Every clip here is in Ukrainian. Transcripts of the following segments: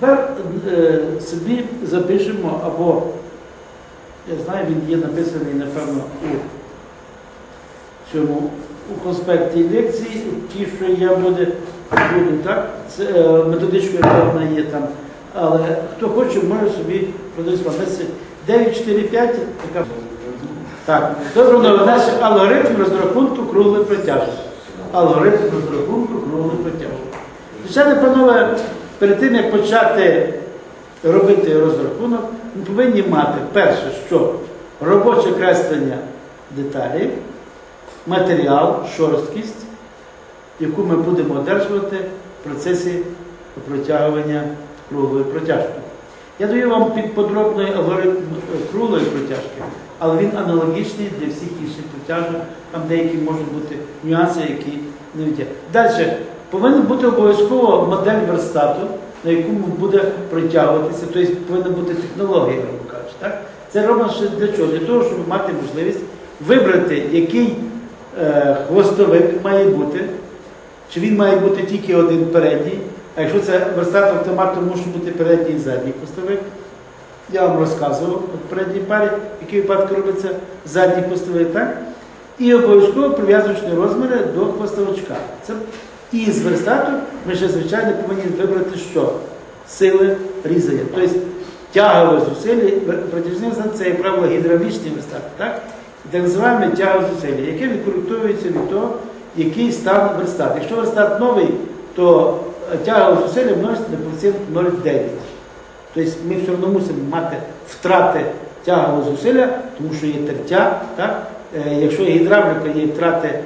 Тепер е, собі запишемо, або я знаю, він є написаний, напевно, у цьому у конспекті лекції, ті, що я буде, буду, так? Це е, методичка, яка вона є там. Але хто хоче, може собі продиспати. 945, така. Так, добре, новина, що алгоритм розрахунку круглої протяжки. Алгоритм розрахунку круглої протяжки. Звичайно, панове, перед тим, як почати робити розрахунок, ми повинні мати перше, що робоче креслення деталей, матеріал, шорсткість, яку ми будемо одержувати в процесі протягування круглої протяжки. Я даю вам під подробний алгоритм круглої протяжки, але він аналогічний для всіх інших протяжок, там деякі можуть бути нюанси, які не відтя. Далі, повинна бути обов'язково модель верстату, на якому буде протягуватися, тобто повинна бути технологія, як кажуть. Так? Це робимо ще для чого? Для того, щоб мати можливість вибрати, який е, хвостовик має бути, чи він має бути тільки один передній, а якщо це верстат автомат, то може бути передній і задній хвостовик. Я вам розказував в передній парі, який випадку робиться задній хвостовик, так? І обов'язково прив'язочні розміри до хвостовичка. Це і з верстату ми ще, звичайно, повинні вибрати що? Сили різання. Тобто тягове зусилля, протяжний знак це, як правило, гідравлічний верстат, так? Так називаємо тягове зусилля, яке відкоректується від того, який стан верстат. Якщо верстат новий, то тягове зусилля множиться на коефіцієнт 0,9. Тобто ми все одно мусимо мати втрати тягового зусилля, тому що є тертя. Так? Е, Якщо гідравліка, є втрати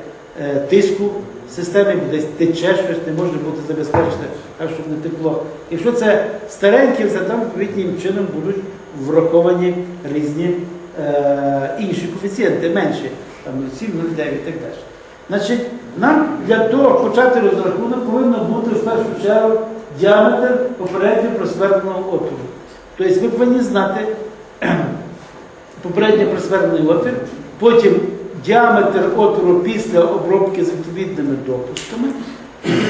е, тиску в системі, десь тече щось, не може бути забезпечити, так, щоб не текло. Якщо це старенькі, все там відповідним чином будуть враховані різні е, інші коефіцієнти, менші, там 7, 0,9 і так далі. Значить, нам для того почати розрахунок повинно бути в першу чергу діаметр попередньо просверленого отвору. Тобто ви повинні знати попередньо просверлений отвір, потім діаметр отвору після обробки з відповідними допусками,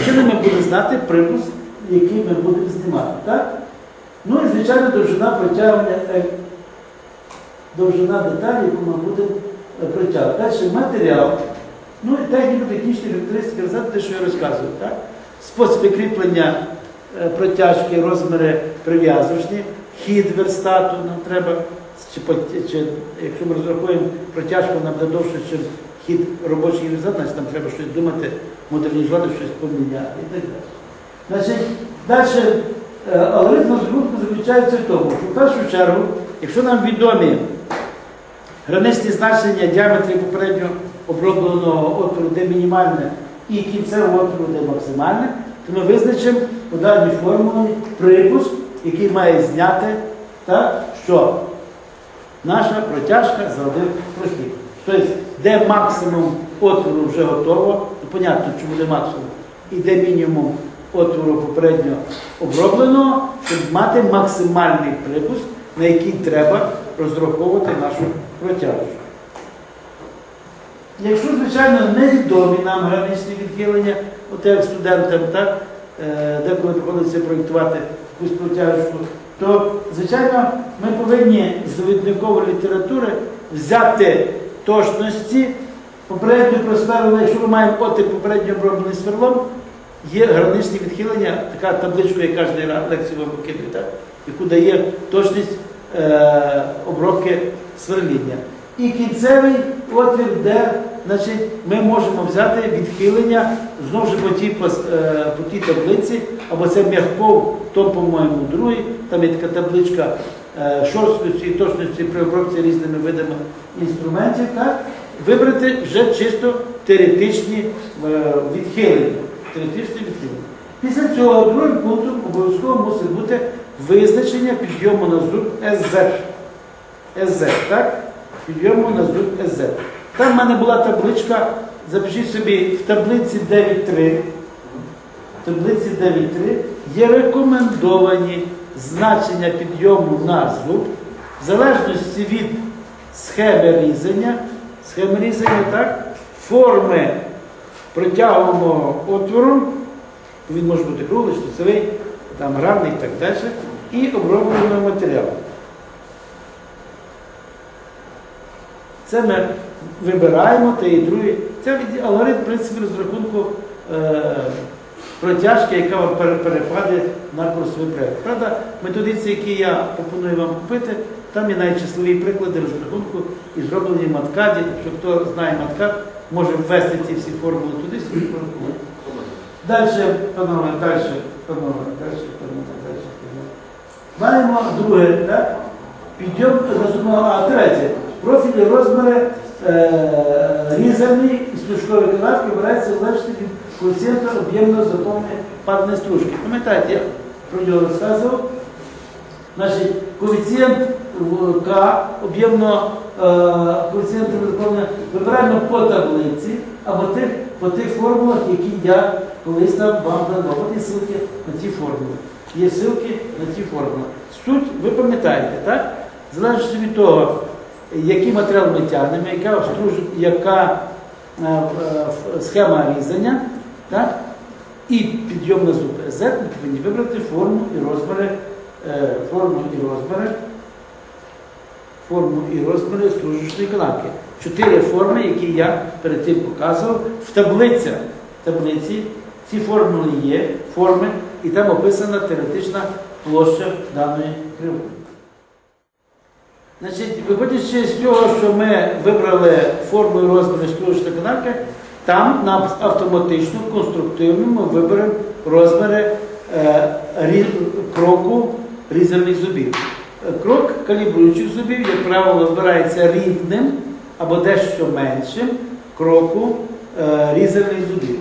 чином ми будемо знати примус, який ми будемо знімати. Так? Ну і, звичайно, довжина протягування, е, довжина деталі, яку ми будемо е, протягувати. Далі матеріал. Ну і техніко-технічні характеристики розгляду, те, що я розказував. Так? Способи кріплення е, протяжки, розміри прив'язочні, хід верстату нам треба, чи, якщо ми розрахуємо протяжку, вона буде довше, ніж хід робочий верстат, значить нам треба щось думати, модернізувати, щось поміняти і так далі. Значить, далі е, алгоритм розрахунку заключається в тому, що в першу чергу, якщо нам відомі граничні значення діаметрів попередньо обробленого отвору, де мінімальне, і кінцевого отвору, де максимальне, то ми визначимо у даній формулі припуск, який має зняти, так, що наша протяжка за один прохід. Тобто, де максимум отвору вже готово, то понятно, чи буде максимум, і де мінімум отвору попередньо обробленого, щоб мати максимальний припуск, на який треба розраховувати нашу протяжку. Якщо, звичайно, невідомі нам граничні відхилення, от як студентам, так, е, деколи приходиться проєктувати якусь протяжку, то, звичайно, ми повинні з довідникової літератури взяти точності попередньо просверлено, якщо ми маємо отик попередньо оброблений сверлом, є граничні відхилення, така табличка, я кожен раз лекцію вам покидаю, так, яку дає точність е, обробки сверління. І кінцевий отвір, де значить, ми можемо взяти відхилення знову ж по тій, е, таблиці, або це м'яков, то, по-моєму, другий, там є така табличка е, шорсткості і точності при обробці різними видами інструментів, так? вибрати вже чисто теоретичні е, відхилення. Теоретичні відхилення. Після цього другим пунктом обов'язково мусить бути визначення підйому на зуб СЗ. СЗ, так? Підйому на зуб СЗ. Там в мене була табличка, запишіть собі, в таблиці 9.3. В таблиці 9.3 є рекомендовані значення підйому на зуб в залежності від схеми різання, схеми різання, так? форми протягуваного отвору, він може бути круглий, штуцевий, там равний і так далі, і обробленого матеріалу. Це ми вибираємо те і друге. Це алгоритм, в принципі, розрахунку е, протяжки, яка вам перепаде на курсовий проєкт. Правда, методиці, які я пропоную вам купити, там є навіть числові приклади розрахунку і зроблені маткаді. Так хто знає маткад, може ввести ці всі формули туди, собі порахувати. Далі, панове, далі, панове, далі, панове, далі. Маємо друге, так? Підйом а третє. Профілі розміри е, різані стружкові канавки залежно від коефіцієнта об'ємного заповнення падної стружки. Пам'ятаєте, я про нього розказував. Значить, коефіцієнт К об'ємного е, коефіцієнту заповнення вибираємо по таблиці або тих, по тих формулах, які я колись там вам давав. От є ссылки на ті формули. Є ссылки на ті формули. Суть ви пам'ятаєте, так? Залежно від того, який матеріал ми тягнемо, яка, яка е, е, схема різання, так? і підйом на зуб Z, ми повинні вибрати форму і розміри, е, форму і розміри, форму і розміри стружечної канавки. Чотири форми, які я перед тим показував. В таблицях, таблиці ці формули є, форми, і там описана теоретична площа даної кривої. Значить, виходячи з того, що ми вибрали форму і розміри стружечної канавки, там нам автоматично, конструктивно ми виберемо розміри е, кроку різаних зубів. Е, Крок калібруючих зубів, як правило, вибирається рівним або дещо меншим кроку е, різаних зубів.